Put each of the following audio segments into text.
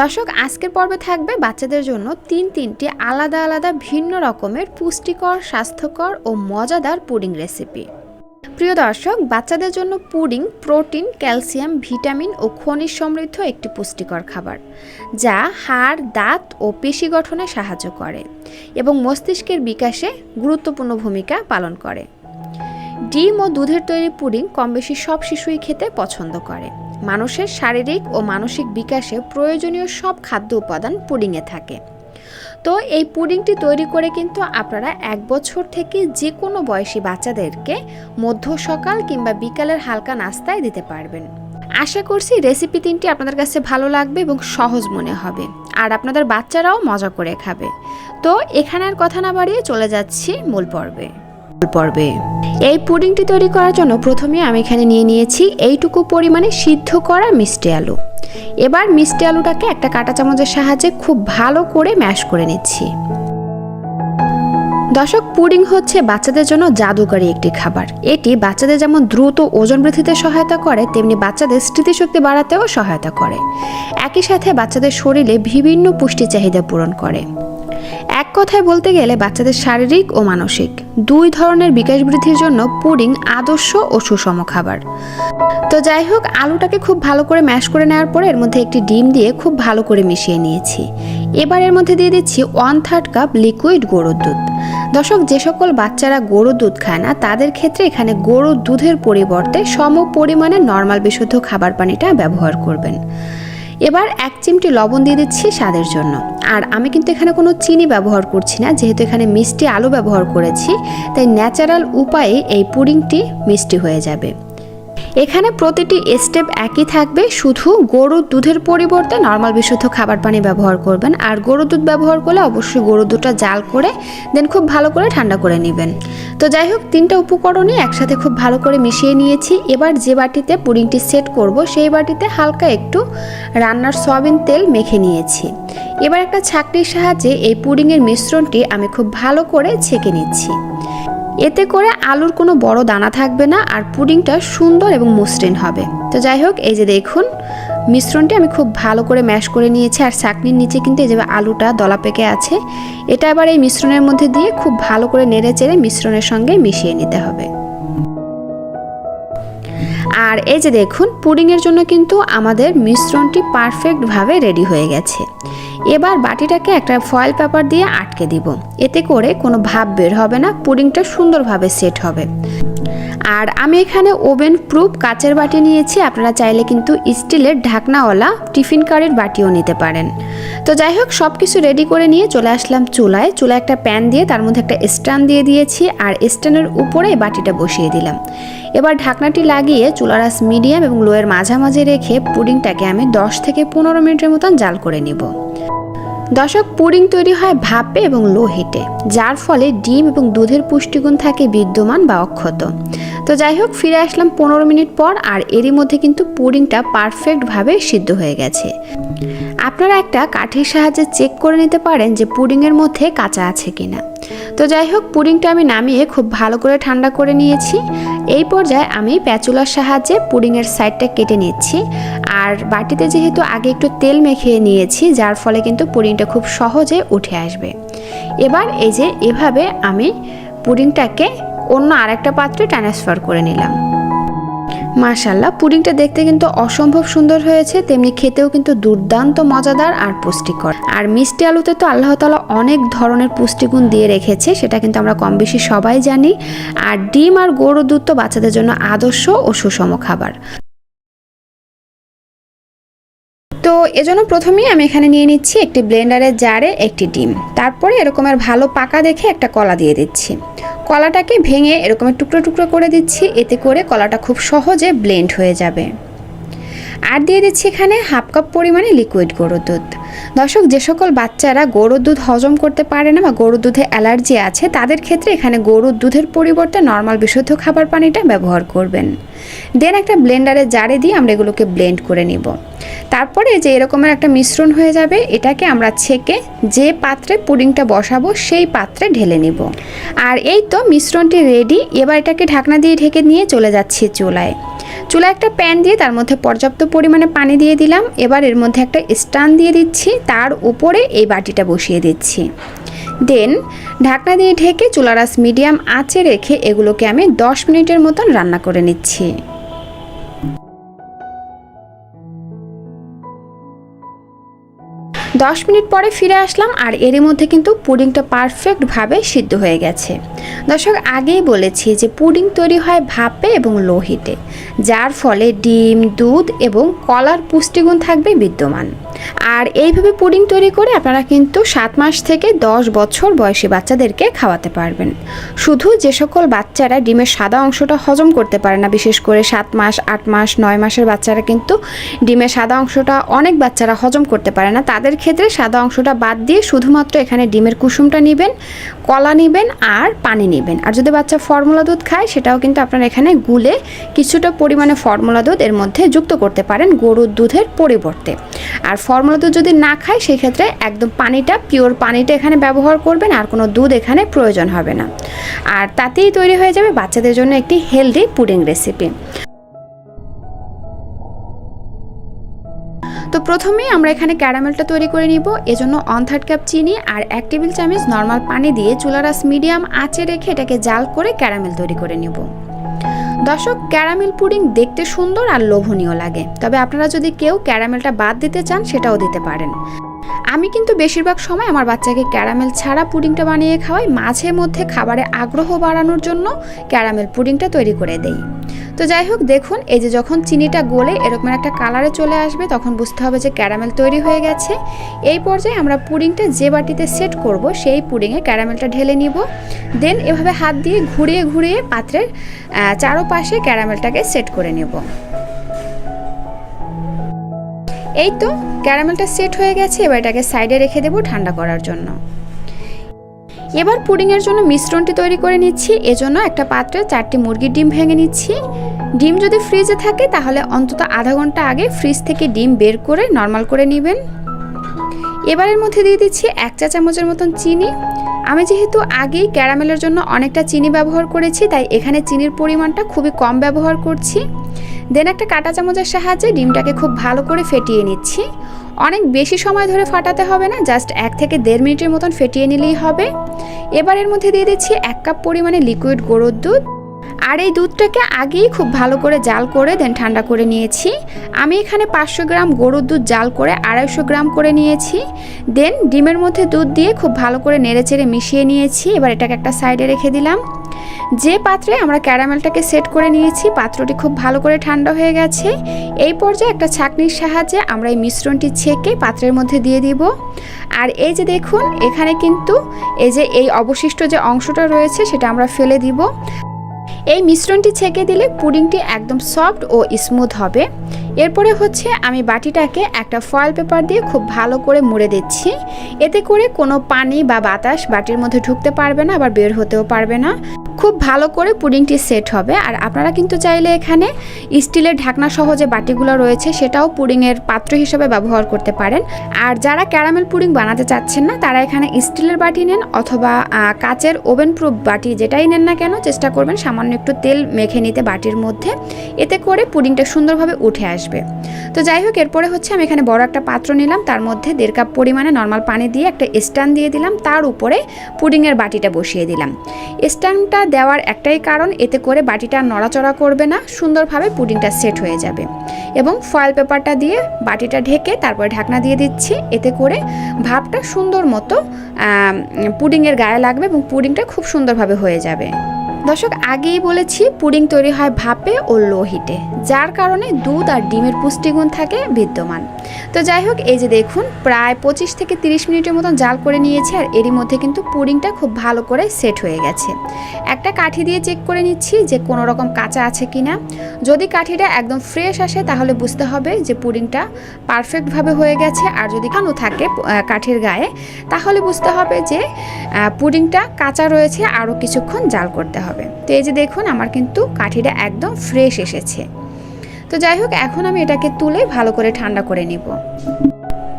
দর্শক, আজকের পর্বে থাকবে বাচ্চাদের জন্য তিন তিনটি আলাদা আলাদা ভিন্ন রকমের পুষ্টিকর, স্বাস্থ্যকর ও মজাদার পুডিং রেসিপি। প্রিয় দর্শক, বাচ্চাদের জন্য পুডিং প্রোটিন, ক্যালসিয়াম, ভিটামিন ও খনিজ সমৃদ্ধ একটি পুষ্টিকর খাবার, যা হাড়, দাঁত ও পেশি গঠনে সাহায্য করে এবং মস্তিষ্কের বিকাশে গুরুত্বপূর্ণ ভূমিকা পালন করে। ডিম ও দুধের তৈরি পুডিং কম বেশি সব শিশুই খেতে পছন্দ করে। মানুষের শারীরিক ও মানসিক বিকাশে প্রয়োজনীয় সব খাদ্য উপাদান পুডিংয়ে থাকে। তো এই পুডিংটি তৈরি করে কিন্তু আপনারা এক বছর থেকে যে কোনো বয়সী বাচ্চাদেরকে মধ্য সকাল কিংবা বিকালের হালকা নাস্তায় দিতে পারবেন। আশা করছি রেসিপি তিনটি আপনাদের কাছে ভালো লাগবে এবং সহজ মনে হবে। আর আপনাদের বাচ্চারাও মজা করে খাবে। তো এখানে আর কথা না বাড়িয়ে চলে যাচ্ছি মূল পর্বে। মূল পর্বে। এই পুডিংটি তৈরি করার জন্য প্রথমে আমি এখানে নিয়ে নিয়েছি এইটুকু পরিমাণে সিদ্ধ করা মিষ্টি আলু। এবার মিষ্টি আলুটাকে একটা কাঁটা চামচের সাহায্যে খুব ভালো করে ম্যাশ করে নিচ্ছি। দর্শক, পুডিং হচ্ছে বাচ্চাদের জন্য জাদুকারী একটি খাবার। এটি বাচ্চাদের যেমন দ্রুত ওজন বৃদ্ধিতে সহায়তা করে, তেমনি বাচ্চাদের স্মৃতিশক্তি বাড়াতেও সহায়তা করে। একই সাথে বাচ্চাদের শরীরে বিভিন্ন পুষ্টি চাহিদা পূরণ করে। এক কথায় বলতে গেলে বাচ্চাদের শারীরিক ও মানসিক। দুই ধরনের বিকাশ বৃদ্ধির জন্য পুডিং আদর্শ ও সুষম খাবার। তো যাই হোক, আলুটাকে খুব ভালো করে ম্যাশ করে নেওয়ার পরে এর মধ্যে একটি ডিম দিয়ে খুব ভালো করে মিশিয়ে নিয়েছি। এবার এর মধ্যে দিয়ে দিচ্ছি ওয়ান থার্ড কাপ লিকুইড গরুর দুধ। দর্শক, যে সকল বাচ্চারা গরুর দুধ খায় না, তাদের ক্ষেত্রে এখানে গরুর দুধের পরিবর্তে সম পরিমাণে নর্মাল বিশুদ্ধ খাবার পানিটা ব্যবহার করবেন। এবার এক চিমটি লবণ দিয়ে দিচ্ছি স্বাদের জন্য। আর আমি কিন্তু এখানে কোনো চিনি ব্যবহার করছি না, যেহেতু এখানে মিষ্টি আলু ব্যবহার করেছি, তাই ন্যাচারাল উপায়ে এই পুডিংটি মিষ্টি হয়ে যাবে। এখানে প্রতিটি স্টেপ একই থাকবে, শুধু গরুর দুধের পরিবর্তে নর্মাল বিশুদ্ধ খাবার পানি ব্যবহার করবেন। আর গরুর দুধ ব্যবহার করলে অবশ্যই গরুর দুধটা জাল করে, দেন খুব ভালো করে ঠান্ডা করে নেবেন। তো যাই হোক, তিনটা উপকরণই একসাথে খুব ভালো করে মিশিয়ে নিয়েছি। এবার যে বাটিতে পুডিংটি সেট করব, সেই বাটিতে হালকা একটু রান্নার সয়াবিন তেল মেখে নিয়েছি। এবার একটা ছাকনির সাহায্যে এই পুডিংয়ের মিশ্রণটি আমি খুব ভালো করে ছেঁকে নিচ্ছি। এতে করে আলুর কোনো বড় দানা থাকবে না, আর পুডিংটা সুন্দর এবং মসৃণ হবে। তো যাই হোক, এই যে দেখুন মিশ্রণটি আমি খুব ভালো করে ম্যাশ করে নিয়েছি আর চাকনির নিচে কিন্তু এই যে আলুটা দলা পেকে আছে, এটা আবার এই মিশ্রণের মধ্যে দিয়ে খুব ভালো করে নেড়ে চেড়ে মিশ্রণের সঙ্গে মিশিয়ে নিতে হবে। আর এই যে দেখুন, পুডিংয়ের জন্য কিন্তু আমাদের মিশ্রণটি পারফেক্টভাবে রেডি হয়ে গেছে। এবার বাটিটাকে একটা ফয়েল পেপার দিয়ে আটকে দিব। এতে করে কোনো ভাব বের হবে না, পুডিংটা সুন্দরভাবে সেট হবে। আর আমি এখানে ওভেন প্রুফ কাচের বাটি নিয়েছি, আপনারা চাইলে কিন্তু স্টিলের ঢাকনাওয়ালা টিফিন কারের বাটিও নিতে পারেন। তো যাই হোক সব কিছু রেডি করে নিয়ে চলে আসলাম চুলায়। চুলায় একটা প্যান দিয়ে তার মধ্যে একটা স্ট্যান্ড দিয়ে দিয়েছি আর স্ট্যান্ডের উপরে বাটিটা বসিয়ে দিলাম। এবার ঢাকনাটি লাগিয়ে চুলার আঁচ মিডিয়াম এবং লোয়ের মাঝামাঝি রেখে পুডিংটাকে আমি 10 থেকে পনেরো মিনিটের মতন জাল করে নিব। দশক পুডিং তৈরি হয় ভাপে এবং লো হিটে যার ফলে ডিম এবং দুধের পুষ্টিগুণ থাকে বিদ্যমান বা অক্ষত। তো যাই হোক ফিরে আসলাম পনেরো মিনিট পর আর এরই মধ্যে কিন্তু পুডিংটা পারফেক্টভাবে সিদ্ধ হয়ে গেছে। আপনারা একটা কাঠের সাহায্যে চেক করে নিতে পারেন যে পুডিংয়ের মধ্যে কাঁচা আছে কিনা। তো যাই হোক, পুডিংটা আমি নামিয়ে খুব ভালো করে ঠান্ডা করে নিয়েছি। এই পর্যায়ে আমি প্যাচুলার সাহায্যে পুডিংয়ের সাইডটা কেটে নিচ্ছি। আর বাটিতে যেহেতু আগে একটু তেল মেখে নিয়েছি, যার ফলে কিন্তু পুডিংটা খুব সহজে উঠে আসবে। এবার এই যে এভাবে আমি পুডিংটাকে অন্য আরেকটা পাত্রে ট্রান্সফার করে নিলাম। মাশাল্লাহ পুডিংটা দেখতে কিন্তু অসম্ভব সুন্দর হয়েছে, তেমনি খেতেও কিন্তু দুর্দান্ত, মজাদার আর পুষ্টিকর। আর মিষ্টি আলুতে তো আল্লাহ তালা অনেক ধরনের পুষ্টিগুণ দিয়ে রেখেছে, সেটা কিন্তু আমরা কম বেশি সবাই জানি। আর ডিম আর গরুর দুধ তো বাচ্চাদের জন্য আদর্শ ও সুষম খাবার। এজন্য প্রথমেই আমি এখানে নিয়ে নিচ্ছি একটি ব্লেন্ডারের জারে একটি ডিম। তারপরে এরকমের ভালো পাকা দেখে একটা কলা দিয়ে দিচ্ছি। কলাটাকে ভেঙে এরকমের টুকরো টুকরো করে দিচ্ছি, এতে করে কলাটা খুব সহজে ব্লেন্ড হয়ে যাবে। আর দিয়ে দিচ্ছি এখানে হাফ কাপ পরিমাণে লিকুইড গরুর দুধ। দর্শক, যে সকল বাচ্চারা গরুর দুধ হজম করতে পারে না বা গরুর দুধে অ্যালার্জি আছে, তাদের ক্ষেত্রে এখানে গরুর দুধের পরিবর্তে নর্মাল বিশুদ্ধ খাবার পানিটা ব্যবহার করবেন। দেন একটা ব্লেন্ডারে জারে দিয়ে আমরা এগুলোকে ব্লেন্ড করে নিব। তারপরে যে এরকমের একটা মিশ্রণ হয়ে যাবে, এটাকে আমরা ছেঁকে যে পাত্রে পুডিংটা বসাবো, সেই পাত্রে ঢেলে নিব। আর এই তো মিশ্রণটি রেডি এবার এটাকে ঢাকনা দিয়ে ঢেকে নিয়ে চলে যাচ্ছি চুলায়। চুলা একটা প্যান দিয়ে তার মধ্যে পর্যাপ্ত পরিমাণে পানি দিয়ে দিলাম। এবার এর মধ্যে একটা স্টান দিয়ে দিচ্ছি, তার উপরে এই বাটিটা বসিয়ে দিচ্ছি। দেন ঢাকনা দিয়ে ঢেকে চুলারাস মিডিয়াম আঁচে রেখে এগুলোকে আমি 10 মিনিটের মতন রান্না করে নিচ্ছি। দশ মিনিট পরে ফিরে আসলাম আর এরই মধ্যে কিন্তু পুডিংটা পারফেক্টভাবে সিদ্ধ হয়ে গেছে। দর্শক, আগেই বলেছি যে পুডিং তৈরি হয় ভাপে এবং লোহিতে, যার ফলে ডিম, দুধ এবং কলার পুষ্টিগুণ থাকবে বিদ্যমান। আর এইভাবে পুডিং তৈরি করে আপনারা কিন্তু সাত মাস থেকে দশ বছর বয়সী বাচ্চাদেরকে খাওয়াতে পারবেন। শুধু যে সকল বাচ্চারা ডিমের সাদা অংশটা হজম করতে পারে না, বিশেষ করে সাত মাস, আট মাস, নয় মাসের বাচ্চারা কিন্তু ডিমের সাদা অংশটা অনেক বাচ্চারা হজম করতে পারে না, তাদের ক্ষেত্রে সাদা অংশটা বাদ দিয়ে শুধুমাত্র এখানে ডিমের কুসুমটা নেবেন, কলা নেবেন আর পানি নেবেন। আর যদি বাচ্চা ফর্মুলা দুধ খায়, সেটাও কিন্তু আপনারা এখানে গুলে কিছুটা পরিমাণে ফর্মুলা দুধ এর মধ্যে যুক্ত করতে পারেন গরুর দুধের পরিবর্তে। আর ফর্মুলা দুধ যদি না খায়, সেক্ষেত্রে একদম পানিটা, পিওর পানিটা এখানে ব্যবহার করবেন, আর কোনো দুধ এখানে প্রয়োজন হবে না। আর তাতেই তৈরি হয়ে যাবে বাচ্চাদের জন্য একটি হেলদি পুডিং রেসিপি। তো প্রথমেই আমরা এখানে ক্যারামেলটা তৈরি করে নিব। এজন্য অন থার্ড কাপ চিনি আর এক টেবিল চামচ নর্মাল পানি দিয়ে চুলারাস মিডিয়াম আঁচে রেখে এটাকে জাল করে ক্যারামেল তৈরি করে নিব। দর্শক, ক্যারামেল পুডিং দেখতে সুন্দর আর লোভনীয় লাগে। তবে আপনারা যদি কেউ ক্যারামেলটা বাদ দিতে চান, সেটাও দিতে পারেন। আমি কিন্তু বেশিরভাগ সময় আমার বাচ্চাকে ক্যারামেল ছাড়া পুডিংটা বানিয়ে খাওয়াই। মাঝে মধ্যে খাবারে আগ্রহ বাড়ানোর জন্য ক্যারামেল পুডিংটা তৈরি করে দেই। তো যাই হোক, দেখুন, এই যে যখন চিনিটা গলে এরকম একটা কালারে চলে আসবে, তখন বুঝতে হবে যে ক্যারামেল তৈরি হয়ে গেছে। এই পর্যায়ে আমরা পুডিংটা যে বাটিতে সেট করব, সেই পুডিংয়ে ক্যারামেলটা ঢেলে নিব। দেন এভাবে হাত দিয়ে ঘুরিয়ে ঘুরিয়ে পাত্রের চারোপাশে ক্যারামেলটাকে সেট করে নেব। এই তো ক্যারামেলটা সেট হয়ে গেছে, এবার এটাকে সাইডে রেখে দেবো ঠান্ডা করার জন্য। এবার পুডিংয়ের জন্য মিশ্রণটি তৈরি করে নিচ্ছি, এজন্য একটা পাত্রে চারটি মুরগির ডিম ভেঙে নিচ্ছি। ডিম যদি ফ্রিজে থাকে, তাহলে অন্তত আধা ঘণ্টা আগে ফ্রিজ থেকে ডিম বের করে নর্মাল করে নেবেন। এবারের মধ্যে দিয়ে দিচ্ছি এক চা চামচের মতন চিনি। আমি যেহেতু আগেই ক্যারামেলের জন্য অনেকটা চিনি ব্যবহার করেছি, তাই এখানে চিনির পরিমাণটা খুবই কম ব্যবহার করছি। দেন একটা কাঁটা চামচের সাহায্যে ডিমটাকে খুব ভালো করে ফেটিয়ে নিচ্ছি। অনেক বেশি সময় ধরে ফাটাতে হবে না, জাস্ট এক থেকে দেড় মিনিটের মতন ফেটিয়ে নিলেই হবে। এবার এর মধ্যে দিয়ে দিচ্ছি এক কাপ পরিমাণে লিকুইড গরুর দুধ। আর এই দুধটাকে আগেই খুব ভালো করে জাল করে দেন ঠান্ডা করে নিয়েছি। আমি এখানে পাঁচশো গ্রাম গরুর দুধ জাল করে আড়াইশো গ্রাম করে নিয়েছি। দেন ডিমের মধ্যে দুধ দিয়ে খুব ভালো করে নেড়েচেড়ে মিশিয়ে নিয়েছি। এবার এটাকে একটা সাইডে রেখে দিলাম। যে পাত্রে আমরা ক্যারামেলটাকে সেট করে নিয়েছি, পাত্রটি খুব ভালো করে ঠান্ডা হয়ে গেছে। এই পর্যায়ে একটা ছাকনির সাহায্যে আমরা এই মিশ্রণটি ছেঁকে পাত্রের মধ্যে দিয়ে দিব। আর এই যে দেখুন, এখানে কিন্তু এই যে এই অবশিষ্ট যে অংশটা রয়েছে, সেটা আমরা ফেলে দিব। এই মিশ্রণটি ছেঁকে দিলে পুডিংটি একদম সফট ও স্মুথ হবে। এরপরে হচ্ছে আমি বাটিটাকে একটা ফয়েল পেপার দিয়ে খুব ভালো করে মুড়ে দিচ্ছি। এতে করে কোনো পানি বা বাতাস বাটির মধ্যে ঢুকতে পারবে না, আবার বের হতেও পারবে না। খুব ভালো করে পুডিংটি সেট হবে। আর আপনারা কিন্তু চাইলে এখানে স্টিলের ঢাকনা সহ যে বাটিগুলো রয়েছে, সেটাও পুডিংয়ের পাত্র হিসেবে ব্যবহার করতে পারেন। আর যারা ক্যারামেল পুডিং বানাতে চাচ্ছেন না, তারা এখানে স্টিলের বাটি নেন অথবা কাচের ওভেন প্রুফ বাটি যেটাই নেন না কেন, চেষ্টা করবেন সামান্য একটু তেল মেখে নিতে বাটির মধ্যে। এতে করে পুডিংটা সুন্দরভাবে উঠে আসবে। তো যাই হোক এরপরে হচ্ছে আমি এখানে বড় একটা পাত্র নিলাম। তার মধ্যে দেড় কাপ পরিমাণে নর্মাল পানি দিয়ে একটা স্ট্যান্ড দিয়ে দিলাম। তার উপরে পুডিংয়ের বাটিটা বসিয়ে দিলাম। স্ট্যান্ডটা দেওয়ার একটাই কারণ, এতে করে বাটিটা নড়াচড়া করবে না, সুন্দরভাবে পুডিংটা সেট হয়ে যাবে। এবং ফয়েল পেপারটা দিয়ে বাটিটা ঢেকে তারপরে ঢাকনা দিয়ে দিচ্ছি। এতে করে ভাবটা সুন্দর মতো পুডিংয়ের গায়ে লাগবে এবং পুডিংটা খুব সুন্দরভাবে হয়ে যাবে। দর্শক, আগেই বলেছি, পুডিং তৈরি হয় ভাপে ও লো হিটে যার কারণে দুধ আর ডিমের পুষ্টিগুণ থাকে বিদ্যমান। তো যাই হোক, এই যে দেখুন, প্রায় পঁচিশ থেকে তিরিশ মিনিটের মতন জাল করে নিয়েছি, আর এরই মধ্যে কিন্তু পুডিংটা খুব ভালো করে সেট হয়ে গেছে। একটা কাঠি দিয়ে চেক করে নিচ্ছি যে কোনো রকম কাঁচা আছে কি না। যদি কাঠিটা একদম ফ্রেশ আসে, তাহলে বুঝতে হবে যে পুডিংটা পারফেক্টভাবে হয়ে গেছে, আর যদি কানো থাকে কাঠের গায়ে, তাহলে বুঝতে হবে যে পুডিংটা কাঁচা রয়েছে, আরও কিছুক্ষণ জাল করতে হবে। তো এই যে দেখুন, আমার কিন্তু কাঠিটা একদম ফ্রেশ এসেছে। তো যাই হোক, এখন আমি এটাকে তুলে ভালো করে ঠান্ডা করে নিব।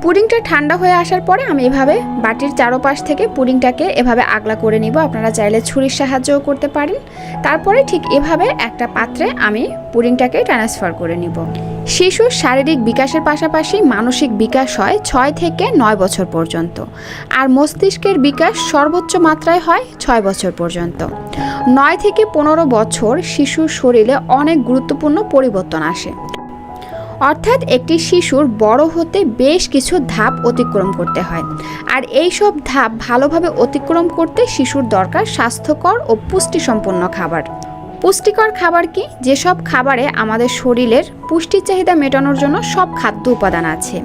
পুডিংটা ঠান্ডা হয়ে আসার পরে আমি এভাবে বাটির চারোপাশ থেকে পুডিংটাকে এভাবে আগলা করে নিব। আপনারা চাইলে ছুরির সাহায্যও করতে পারেন। তারপরে ঠিক এভাবে একটা পাত্রে আমি পুডিংটাকে ট্রান্সফার করে নিব। শিশুর শারীরিক বিকাশের পাশাপাশি মানসিক বিকাশ হয় ছয় থেকে নয় বছর পর্যন্ত। আর মস্তিষ্কের বিকাশ সর্বোচ্চ মাত্রায় হয় ছয় বছর পর্যন্ত। নয় থেকে পনেরো বছর শিশুর শরীরে অনেক গুরুত্বপূর্ণ পরিবর্তন আসে। অর্থাৎ একটি শিশুর বড় হতে বেশ কিছু ধাপ অতিক্রম করতে হয়। আর এই সব ধাপ ভালোভাবে অতিক্রম করতে শিশুর দরকার স্বাস্থ্যকর ও পুষ্টিসম্পন্ন খাবার। পুষ্টিকর খাবার কি? যেসব খাবারে আমাদের শরীরের পুষ্টির চাহিদা মেটানোর জন্য সব খাদ্য উপাদান আছে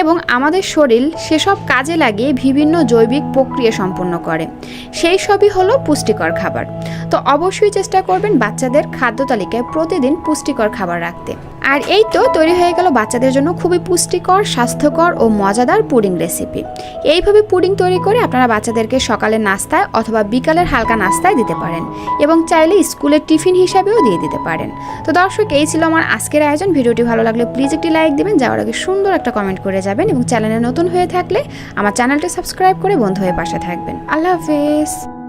এবং আমাদের শরীর সেসব কাজে লাগিয়ে বিভিন্ন জৈবিক প্রক্রিয়া সম্পন্ন করে। সেই সবই হলো পুষ্টিকর খাবার। তো অবশ্যই চেষ্টা করবেন বাচ্চাদের খাদ্য তালিকায় প্রতিদিন পুষ্টিকর খাবার রাখতে। আর এই তো তৈরি হয়ে গেল বাচ্চাদের জন্য খুবই পুষ্টিকর, স্বাস্থ্যকর ও মজাদার পুডিং রেসিপি এইভাবে পুডিং তৈরি করে আপনারা বাচ্চাদেরকে সকালের নাস্তায় অথবা বিকালের হালকা নাস্তায় দিতে পারেন। এবং চাইলে স্কুলের টিফিন হিসাবেও দিয়ে দিতে পারেন। তো দর্শক, এই ছিল আমার আজকের আয়োজন। ভিডিওটি ভালো লাগলে প্লিজ একটি লাইক দেবেন, যাওয়ার আগে সুন্দর একটা কমেন্ট করে যাবেন এবং চ্যানেলে নতুন হয়ে থাকলে আমার চ্যানেলটি সাবস্ক্রাইব করে বন্ধু হয়ে পাশে থাকবেন। আল্লাহ হাফেজ।